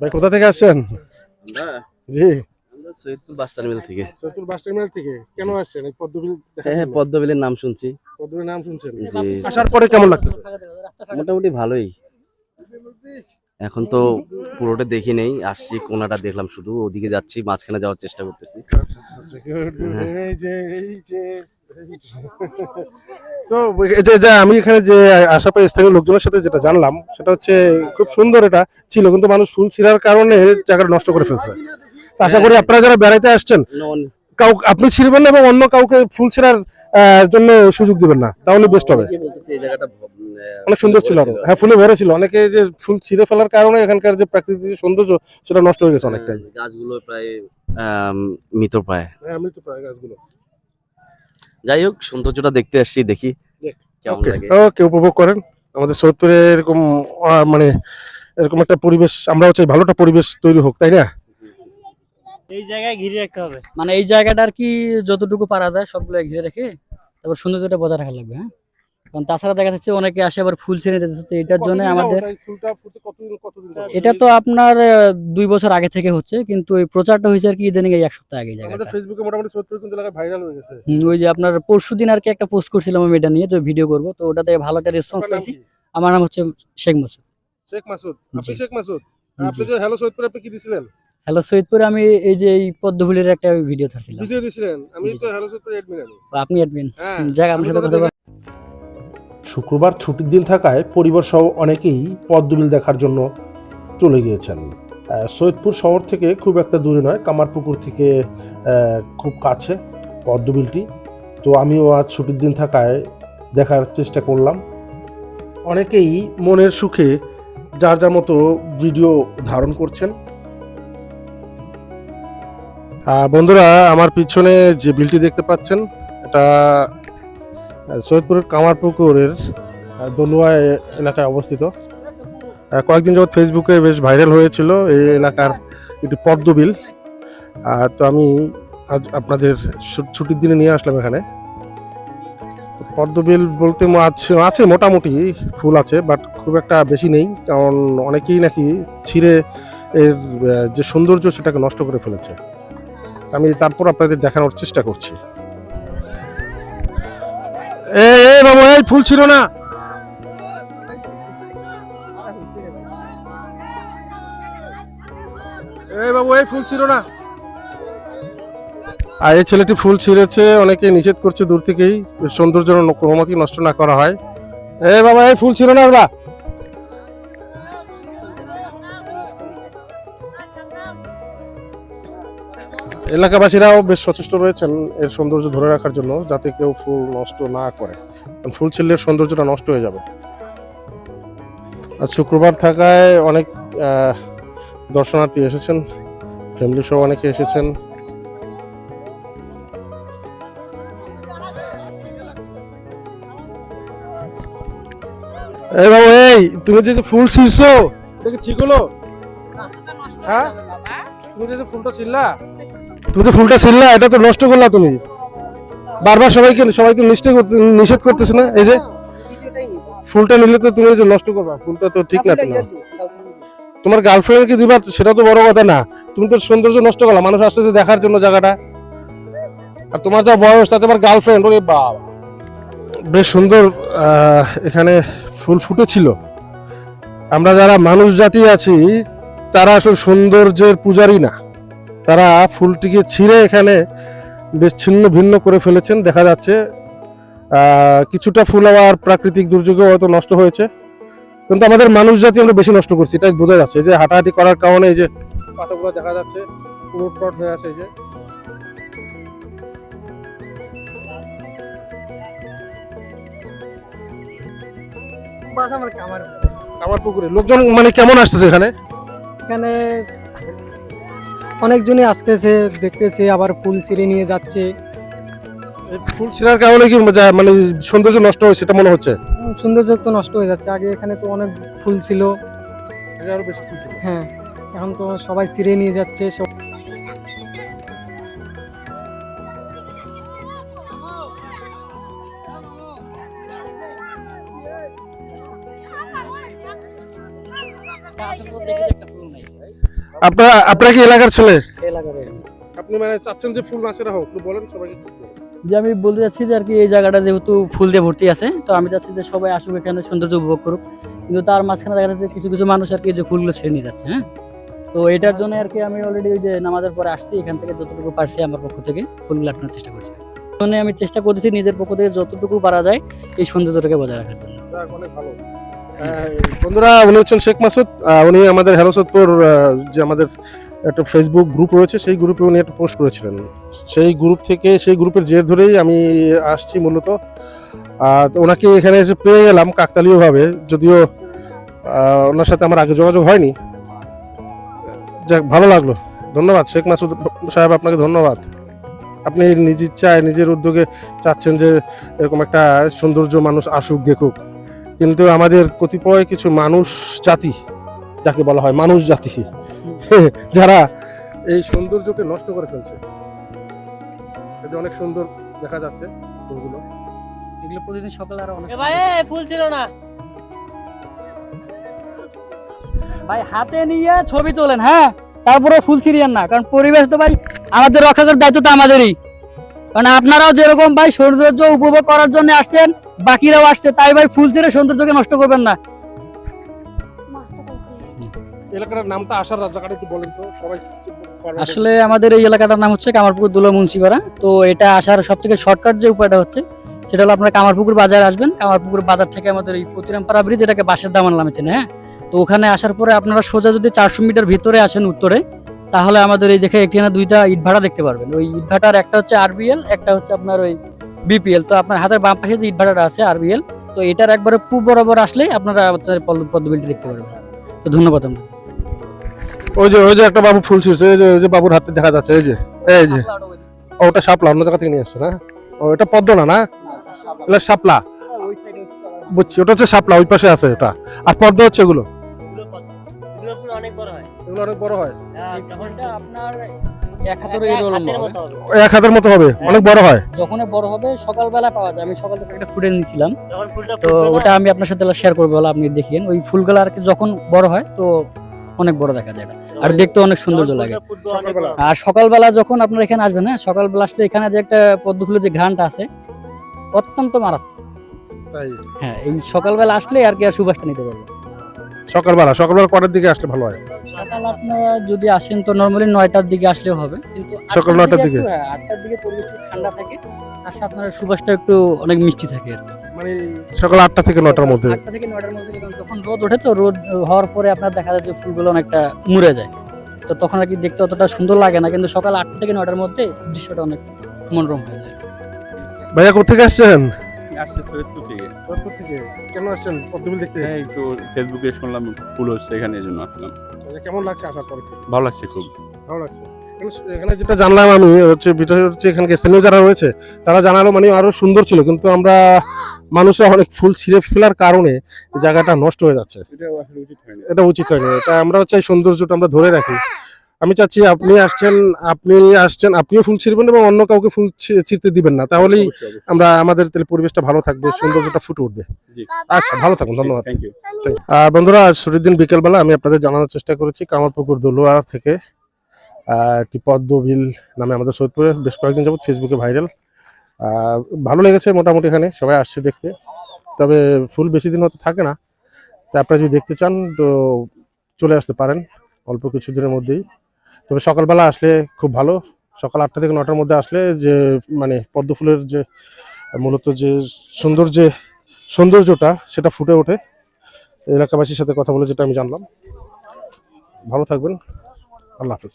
ভাই কোথা থেকে আসছেন? জি। সৈয়দপুর বাস টার্মিনাল থেকে। সৈয়দপুর বাস টার্মিনাল থেকে? কেন আসছেন? এই পদ্মবিল হ্যাঁ হ্যাঁ পদ্মবিলের নাম শুনছি। পদ্মবিল নাম শুনছেন? আসার পরে কেমন লাগতেছে? মোটামুটি ভালোই। এখন তো পুরোটা দেখি নেই। আসছি কোনাটা দেখলাম শুধু। ওদিকে যাচ্ছি মাঝখানে যাওয়ার চেষ্টা করতেছি। আচ্ছা, আচ্ছা, আচ্ছা, এই যে এই যে। তো যে আমি এখানে যে আসার পরে স্থানীয় লোকজনের সাথে যেটা জানলাম সেটা হচ্ছে খুব সুন্দর এটা ছিল কিন্তু মানুষ ফুল ছিঁড়ার কারণে জায়গাটা নষ্ট করে ফেলছে। আশা করি আপনারা যারা বেড়াইতে আসছেন কাউ আপনি ছিঁড়বেন না এবং অন্য কাউকে ফুল ছিঁড়ার জন্য সুযোগ দিবেন না তাহলে বেস্ট হবে। অনেক সুন্দর ছিল আরও। হ্যাঁ ফুলে ভরে ছিল। অনেকে যে ফুল ছিঁড়ে ফেলার কারণে এখানকার যে প্রাকৃতিক সৌন্দর্য সেটা নষ্ট হয়ে গেছে অনেকটাই। হ্যাঁ, গাছগুলো প্রায় মৃত প্রায়। হ্যাঁ আমি তো প্রায় গাছগুলো। যাই হোক সৌন্দর্যটা দেখতে আসছি দেখি কেমন ওকে লাগে। ওকে উপভোগ করেন। আমাদের সৈয়দপুরে এরকম মানে এরকম একটা পরিবেশ আমরাও চাই ভালো একটা পরিবেশ তৈরি হোক তাই না? এই জায়গায় ঘিরে রাখতে হবে। মানে এই জায়গাটা আর কি যতটুকু পারা যায় সবগুলো ঘিরে রেখে তারপর সৌন্দর্যটা বজায় রাখা লাগবে হ্যাঁ? কারণ তাছাড়া দেখা যাচ্ছে অনেকে আসে আবার ফুল ছেড়ে যেতেছে তো এটার জন্য আমাদের এটা তো আপনার দুই বছর আগে থেকে হচ্ছে কিন্তু এই প্রচারটা হয়েছে আর কি ইদানিং এই এক সপ্তাহ আগে জায়গাটা। আমাদের ফেসবুকে মোটামুটি সৈয়দপুর কিন্তু এলাকায় ভাইরাল হয়ে গেছে। ওই যে আপনার পরশু দিন আর কি একটা পোস্ট করছিলাম আমি এটা নিয়ে তো ভিডিও করব তো ওটাতে ভালো একটা রেসপন্স কি? আমার নাম হচ্ছে শেখ মাসুদ। শেখ মাসুদ? আপনি শেখ মাসুদ? আপনি যে হ্যালো সৈয়দপুরে আপনি কি দিছিলেন? হ্যালো সৈয়দপুরে আমি এই যে এই পদ্মফুলের একটা ভিডিও ছাড়ছিলাম ভিডিও দিছিলেন? আমি তো হ্যালো সৈয়দপুরে অ্যাডমিন আমি। আপনি অ্যাডমিন হ্যাঁ যাক আপনার সাথে কথা শুক্রবার ছুটির দিন থাকায় পরিবার সহ অনেকেই পদ্মবিল দেখার জন্য চলে গিয়েছেন। সৈয়দপুর শহর থেকে খুব একটা দূরে নয়, কামারপুকুর থেকে খুব কাছে পদ্মবিলটি তো আমিও আজ ছুটির দিন থাকায় দেখার চেষ্টা করলাম। অনেকেই মনের সুখে যার যার মতো ভিডিও ধারণ করছেন। বন্ধুরা, আমার পিছনে যে বিলটি দেখতে পাচ্ছেন, এটা সৈয়দপুরের কামারপুকুরের দলুয়া এলাকায় অবস্থিত। কয়েকদিন যাবত ফেসবুকে বেশ ভাইরাল হয়েছিল এই এলাকার একটি পদ্মবিল তো আমি আজ আপনাদের ছুটির দিনে নিয়ে আসলাম এখানে। পদ্মবিল বলতে আছে মোটামুটি, ফুল আছে বাট খুব একটা বেশি নেই, কারণ অনেকেই নাকি ছিঁড়ে এর যে সৌন্দর্য সেটাকে নষ্ট করে ফেলেছে। আমি তারপর আপনাদের দেখানোর চেষ্টা করছি। এ এই ফুল ছিল না। বাবু, এই ফুল ছিল না। আর এই ছেলেটি ফুল ছিঁড়েছে অনেকে নিষেধ করছে দূর থেকেই, সৌন্দর্য নষ্ট না করা হয়। এ, বাবা, এই ফুল ছিল না এলাকাবাসীরাও বেশ সচেষ্ট রয়েছেন এর সৌন্দর্য ধরে রাখার জন্য যাতে কেউ ফুল নষ্ট না করে। কারণ ফুল ছিললে সৌন্দর্যটা নষ্ট হয়ে যাবে। আজ শুক্রবার থাকায় অনেক আহ, দর্শনার্থী এসেছেন ফ্যামিলি সহ অনেকে এসেছেন। এই বাবু এই তুমি যে ফুল ছিঁড়ছো? এটা কি ঠিক হলো? হ্যাঁ? তুমি যে ফুলটা ছিললা তুমি তো ফুলটা ছিললা এটা তো নষ্ট করলা তুমি। বারবার সবাইকে সবাইকে নিষেধ করতে নিষেধ করতেছে না? এই যে ফুলটা নিলে তো তুমি যে নষ্ট করবা ফুলটা তো ঠিক না তোমার। তোমার গার্লফ্রেন্ড কি দিবা সেটা তো বড় কথা না। তুমি তো সৌন্দর্য নষ্ট করলা মানুষ আসতেছে দেখার জন্য জায়গাটা। আর তোমার যা বয়স তাতে আমার গার্লফ্রেন্ড ওরে বাবা। বেশ সুন্দর এখানে ফুল ফুটেছিল। আমরা যারা মানুষ জাতি আছি তারা আসলে সৌন্দর্যের পূজারি না। তারা ফুলটিকে ছিঁড়ে এখানে বেশ ছিন্ন ভিন্ন করে ফেলেছেন দেখা যাচ্ছে। কিছুটা ফুল আবার প্রাকৃতিক দুর্যোগে হয়তো নষ্ট হয়েছে। কিন্তু আমাদের মানুষ জাতি আমরা বেশি নষ্ট করছি এটাই বোঝা যাচ্ছে। যে হাঁটাহাঁটি করার কারণে এই যে পাতাগুলো দেখা যাচ্ছে পুরো হয়ে আছে এই যে। আমার পুকুরে। লোকজন মানে কেমন আসতেছে এখানে? এখানে অনেকজনই আসতেছে দেখতেছে আবার ফুল ছিঁড়ে নিয়ে যাচ্ছে। ফুল ছিঁড়ার কারণে কি মানে সৌন্দর্য নষ্ট হয়েছে সেটা মনে হচ্ছে? সৌন্দর্য তো নষ্ট হয়ে যাচ্ছে। আগে এখানে তো অনেক ফুল ছিল। ফুল ছিল। হ্যাঁ এখন তো সবাই ছিঁড়ে নিয়ে যাচ্ছে আপনারা আপনারা কি এলাকার ছেলে? আপনি মানে চাচ্ছেন যে ফুল নাচেরা হোক বলেন সবাইকে যে আমি বলতে চাচ্ছি যে আর কি এই জায়গাটা যেহেতু ফুল দিয়ে ভর্তি আছে তো আমি চাচ্ছি যে সবাই আসুক এখানে সৌন্দর্য উপভোগ করুক। কিন্তু তার মাঝখানে দেখা যাচ্ছে কিছু কিছু মানুষ আর কি যে ফুলগুলো ছেড়ে নিয়ে যাচ্ছে হ্যাঁ? তো এটার জন্য আর কি আমি অলরেডি ওই যে নামাজের পরে আসছি এখান থেকে যতটুকু পারছি আমার পক্ষ থেকে ফুলগুলো আটকানোর চেষ্টা করছি। জন্য আমি চেষ্টা করতেছি নিজের পক্ষ থেকে যতটুকু পারা যায় এই সৌন্দর্যটাকে বজায় রাখার জন্য। অনেক ভালো। বন্ধুরা, উনি হচ্ছেন শেখ মাসুদ। উনি আমাদের হেরোসতপুর যে আমাদের একটা ফেসবুক গ্রুপ রয়েছে, সেই গ্রুপে উনি একটা পোস্ট করেছিলেন। সেই গ্রুপ থেকে, সেই গ্রুপের জের ধরেই আমি আসছি মূলত। ওনাকে এখানে এসে পেয়ে গেলাম কাকতালীয়ভাবে যদিও ওনার সাথে আমার আগে যোগাযোগ হয়নি। যাক, ভালো লাগল। ধন্যবাদ, শেখ মাসুদ সাহেব, আপনাকে ধন্যবাদ। আপনি নিজ ইচ্ছায়, নিজের উদ্যোগে চাচ্ছেন যে এরকম একটা সৌন্দর্য মানুষ আসুক, দেখুক। কিন্তু আমাদের কতিপয় কিছু মানুষ জাতি যাকে বলা হয় মানুষ জাতি যারা এই সৌন্দর্যকে নষ্ট করে ফেলছে। এটা অনেক সুন্দর দেখা যাচ্ছে ফুলগুলো। এগুলো প্রতিদিন সকালে আর অনেক ভাই ফুল ছিল না। ভাই হাতে নিয়ে ছবি তোলেন হ্যাঁ? তারপরে ফুল ছিড়িয়েন না কারণ পরিবেশ তো ভাই আমাদের রক্ষা করার দায়িত্ব তো আমাদেরই। কারণ আপনারাও যেরকম ভাই সৌন্দর্য উপভোগ করার জন্য আসছেন বাকিরাও আসছে তাই ভাই ফুল ছেড়ে সৌন্দর্যকে নষ্ট করবেন না। এলাকার নামটা আসার জায়গাটা একটু বলেন তো সবাই আসলে আমাদের এই এলাকাটার নাম হচ্ছে কামারপুকুর দুলা মুন্সিপাড়া। তো এটা আসার সব থেকে শর্টকাট যে উপায়টা হচ্ছে সেটা হলো আপনারা কামারপুকুর বাজারে আসবেন। কামারপুকুর বাজার থেকে আমাদের এই প্রতিরামপাড়া ব্রিজ এটাকে বাসের দামান নামে চেনে হ্যাঁ? তো ওখানে আসার পরে আপনারা সোজা যদি চারশো মিটার ভিতরে আসেন উত্তরে তাহলে আমাদের এই দেখে এখানে দুইটা ইট ভাড়া দেখতে পারবেন। ওই ইট ভাটার একটা হচ্ছে আরবিএল একটা হচ্ছে আপনার ওই বিপিএল তো আপনার হাতের বাম পাশে যে ইট ভাটাটা আছে আরবিএল তো এটার একবারে পূব বরাবর আসলেই আপনারা আপনাদের পদ্ম- পদ্মবিলটি দেখতে পারবেন। তো ধন্যবাদ আপনাকে ওই যে ওই যে একটা বাবু ফুল ছিঁড়ছে এই যে ওই যে বাবুর হাতে দেখা যাচ্ছে এই যে এই যে। ওটা শাপলা অন্য জায়গা থেকে নিয়ে আসছে না? ও এটা পদ্ম না? না এটা শাপলা বুঝছি ওটা হচ্ছে শাপলা ওই পাশে আছে ওটা আর পদ্ম হচ্ছে এগুলো? এগুলো অনেক বড় হয়। এগুলো অনেক বড় হয়। হ্যাঁ, আপনার এক হাতের। মতো হবে। অনেক বড় হয়। যখন বড় হবে সকালবেলা পাওয়া যায়। আমি সকাল থেকে একটা ফুটেজ নিয়েছিলাম তো ওটা আমি আপনার সাথে শেয়ার করব আপনি দেখিয়েন ওই ফুলগুলো আর কি যখন বড় হয় তো অনেক বড় দেখা যায়। আর দেখতে অনেক সৌন্দর্য লাগে। আর সকালবেলা যখন আপনার এখানে আসবেন হ্যাঁ সকালবেলা আসলে এখানে যে একটা পদ্ম ফুলের যে ঘ্রাণটা আছে অত্যন্ত মারাত্মক। হ্যাঁ এই সকালবেলা আসলে আর কি আর সুবাসটা নিতে পারবেন। সকালবেলা সকালবেলা কটার দিকে আসলে ভালো হয়? সকাল আপনারা যদি আসেন তো নর্মালি নয়টার দিকে আসলেও হবে। কিন্তু সকাল নয়টার দিকে? হ্যাঁ, আটটার দিকে পরিবেশ ঠান্ডা থাকে আর সাথে আপনার সুবাসটা একটু অনেক মিষ্টি থাকে আর কি। মানে সকাল আটটা থেকে নটার মধ্যে? আটটা থেকে নয়টার মধ্যে যখন- রোদ ওঠে তো রোদ হওয়ার পরে আপনার দেখা যায় যে ফুলগুলো অনেকটা মুড়ে যায়। তো তখন আর কি দেখতে অতটা সুন্দর লাগে না কিন্তু সকাল আটটা থেকে নয়টার মধ্যে দৃশ্যটা অনেক মনোরম হয়ে যায়। ভাইয়া কোথেকে আসছেন? আসছে থেকে। সৈয়দপুর থেকে কেন আসছেন? পদ্মবিল দেখতে হ্যাঁ একটু ফেসবুকে শুনলাম ফুল হচ্ছে এখানে এই জন্য আসলাম। কেমন লাগছে আসার পরে ভালো লাগছে খুব। ভালো লাগছে। এখানে- যেটা জানলাম আমি হচ্ছে বিষয় হচ্ছে এখানে স্থানীয় যারা রয়েছে তারা জানালো মানে আরও সুন্দর ছিল কিন্তু আমরা মানুষরা অনেক ফুল ছিঁড়ে ফেলার কারণে জায়গাটা নষ্ট হয়ে যাচ্ছে। এটা উচিত হয়নি। এটা উচিত হয়নি। এটা আমরা চাই সৌন্দর্যটা আমরা ধরে রাখি। আমি চাচ্ছি আপনি আসছেন আপনি আসছেন আপনিও ফুল ছিঁড়বেন এবং অন্য কাউকে ফুল ছি- ছিঁড়তে দিবেন না। তাহলেই। আমরা আমাদের তাহলে পরিবেশটা ভালো থাকবে সৌন্দর্যটা ফুটে উঠবে। আচ্ছা ভালো থাকুন ধন্যবাদ। বন্ধুরা আজ ছুটির দিন বিকেলবেলা আমি আপনাদের জানানোর চেষ্টা করেছি কামারপুকুর দলুয়া থেকে একটি পদ্মবিল নামে আমাদের সৈয়দপুরে বেশ কয়েকদিন যাবত ফেসবুকে ভাইরাল। ভালো লেগেছে মোটামুটি এখানে সবাই আসছে দেখতে। তবে ফুল বেশি দিন হতে থাকে না। তা আপনারা যদি দেখতে চান তো চলে আসতে পারেন অল্প কিছু দিনের মধ্যেই। তবে সকালবেলা আসলে খুব ভালো। সকাল আটটা থেকে নটার মধ্যে আসলে যে মানে পদ্ম ফুলের যে, মূলত যে সুন্দর যে সৌন্দর্যটা সেটা ফুটে ওঠে। এলাকাবাসীর সাথে কথা বলে যেটা আমি জানলাম। ভালো থাকবেন। আল্লাহ হাফিজ।